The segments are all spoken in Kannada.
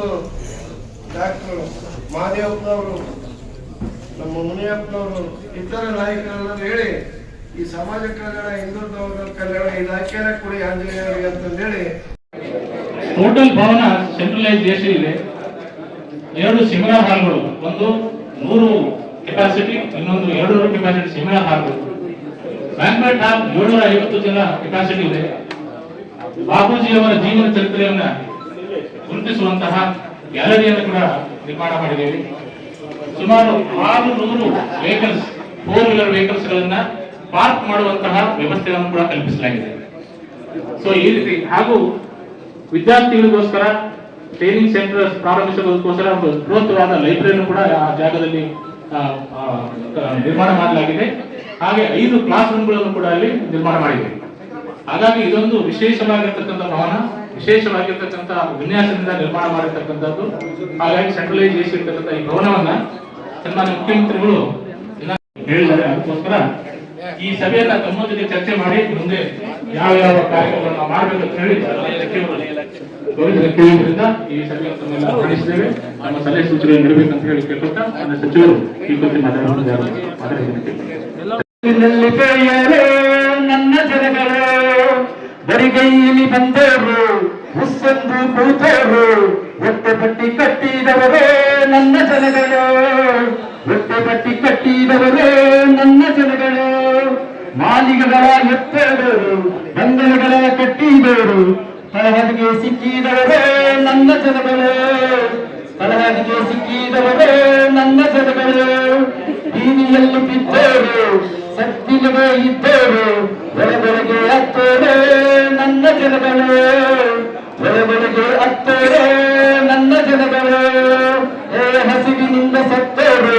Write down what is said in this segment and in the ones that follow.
ಮತ್ತು ಡಾಕ್ಟರ್ ಮಹಾದೇವಪ್ಪನವರು ನಮ್ಮ ಮುನಿಯಪ್ಪನವರು, ಇತರ ನಾಯಕರೆಲ್ಲರೂ ಹೇಳಿ, ಈ ಸಮಾಜ ಕಲ್ಯಾಣ, ಹಿಂದೂ ಕಲ್ಯಾಣ ಇಲಾಖೆನ ಕೊಡಿ ಆಂಜನೇಯರಿಗೆ ಅಂತಂದೇಳಿ. ಟೋಟಲ್ ಭವನ ಸೆಂಟ್ರಲೈಸ್ ದೇಶ ಇದೆ. ಎರಡು ಸಿಮಿಲರ್ ಹಾಲ್ಗಳು, ಒಂದು ನೂರು ಕೆಪಾಸಿಟಿ ಇನ್ನೊಂದು ಎರಡು ನೂರು ಕೆಪಾಸಿಟಿ ಸಿಮಿಲರ್ ಹಾಲ್ಗಳು. ಬ್ಯಾಂಕ್ವೆಟ್ ಹಾಲ್ ಏಳ್ನೂರ ಐವತ್ತು ಜನ ಕೆಪಾಸಿಟಿ ಇದೆ. ಬಾಪೂಜಿಯವರ ಜೀವನ ಚರಿತ್ರೆಯನ್ನ ಗುರುತಿಸುವಂತಹ ಗ್ಯಾಲರಿಯನ್ನು ಕೂಡ ನಿರ್ಮಾಣ ಮಾಡಿದ್ದೇವೆ. ಸುಮಾರು ಆರು ನೂರು ವೆಹಿಕಲ್ಸ್ ಫೋರ್ ವೀಲರ್ ವೆಹಿಕಲ್ಸ್ ಗಳನ್ನ ಪಾರ್ಕ್ ಮಾಡುವಂತಹ ವ್ಯವಸ್ಥೆಗಳನ್ನು ಕೂಡ ಕಲ್ಪಿಸಲಾಗಿದೆ. ಸೊ ಈ ರೀತಿ ಹಾಗೂ ವಿದ್ಯಾರ್ಥಿಗಳಿಗೋಸ್ಕರ ಟ್ರೈನಿಂಗ್ ಸೆಂಟರ್ ಪ್ರಾರಂಭಿಸೋದಕ್ಕೋಸ್ಕರ ಒಂದು ಬೃಹತ್ವಾದ ಲೈಬ್ರರಿಯನ್ನು ಕೂಡ ಆ ಜಾಗದಲ್ಲಿ ನಿರ್ಮಾಣ ಮಾಡಲಾಗಿದೆ. ಹಾಗೆ ಐದು ಕ್ಲಾಸ್ ರೂಮ್ಗಳನ್ನು ಕೂಡ ಅಲ್ಲಿ ನಿರ್ಮಾಣ ಮಾಡಿದೆ ಹಾಗಾಗಿ ಇದೊಂದು ವಿಶೇಷವಾಗಿರ್ತಕ್ಕಂಥ ಭವನ. ವಿಶೇಷವಾಗಿರ್ತಕ್ಕಂಥ ವಿನ್ಯಾಸದಿಂದ ನಿರ್ಮಾಣ ಮಾಡಿರ್ತಕ್ಕಂಥದ್ದು ಹಾಗಾಗಿ ಸೆಂಟ್ರಲೈಸ್ ಇರ್ತಕ್ಕಂಥ ಈ ಭವನವನ್ನ ಸನ್ಮಾನ್ಯ ಮುಖ್ಯಮಂತ್ರಿಗಳು ಹೇಳಿದ್ದಾರೆ. ಅದಕ್ಕೋಸ್ಕರ ಈ ಸಭೆಯನ್ನ ತಮ್ಮ ಜೊತೆ ಚರ್ಚೆ ಮಾಡಿ, ಮುಂದೆ ಯಾವ ಯಾವ ಕಾರ್ಯಕ್ರಮಗಳನ್ನ ಅಂತ ಹೇಳಿ ಕೇಳಿದ್ರಿಂದ ಈ ಸಭೆಯನ್ನು ನಡೆಸಿದ್ದೇವೆ ನಮ್ಮ ಸಲಹೆ ಸೂಚನೆ ನೀಡಬೇಕಂತ ಹೇಳಿ ಕೇಳ್ಕೊತಾ ನನ್ನ ಸಚಿವರು ಈ ಕುರಿತು ಮಾತಾಡೋದು ನನ್ನ ಜನಗಳು ಬರಿಗೈಲಿ ಬಂದವರು ಹುಸ್ಸೆಂದು ಕೂತರು ಹೊಟ್ಟೆ ಪಟ್ಟಿ ಕಟ್ಟಿದವರೇ ನನ್ನ ಜನಗಳು. ಹೊಟ್ಟೆ ಪಟ್ಟಿ ಕಟ್ಟಿದವರೇ ನನ್ನ ಜನಗಳು. ಮಾಲಿಗಳ ಎತ್ತದರು ಬಂಗಲೆಗಳ ಕಟ್ಟಿದವರು ತಳಹದಿಗೆ ಸಿಕ್ಕಿದವರೇ ನನ್ನ ಜನಗಳು. ತಳಹದಿಗೆ ಸಿಕ್ಕಿದವರೇ ನನ್ನ ಜನಗಳು. ಬೀದಿಯಲ್ಲಿ ಬಿದ್ದವರು ಸತ್ತಿಲವೇ ಇದ್ದವರು ಒಳಗೊಳಗೆ ಹತ್ತರೇ ನನ್ನ ಜನಗಳು. ಒಳಗೊಳಗೆ ಹತ್ತೋರೆ ನನ್ನ ಜನಗಳು ಏ ಹಸಿವಿನಿಂದ ಸತ್ತೋರು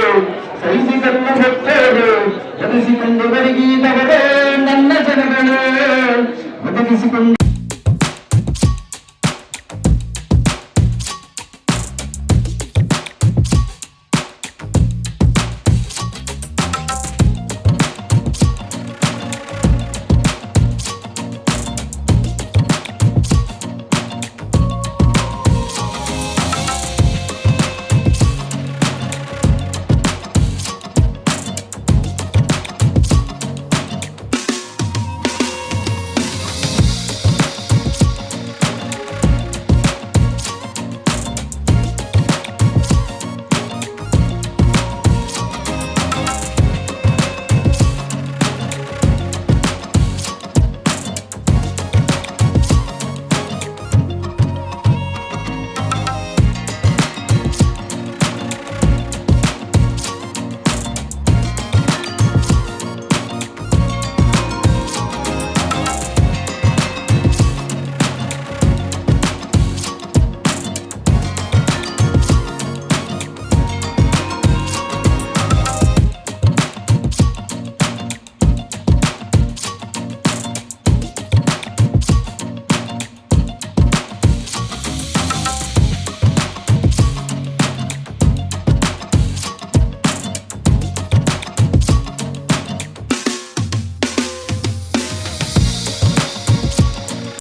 ಸಹಿಸಿಕೊಂಡು ಹೊತ್ತೋರು ಬದುಕಿಕೊಂಡು ಬೆಳಗಿದವರೇ ನನ್ನ ಜನಗಳು ಬದುಕಿಸಿಕೊಂಡು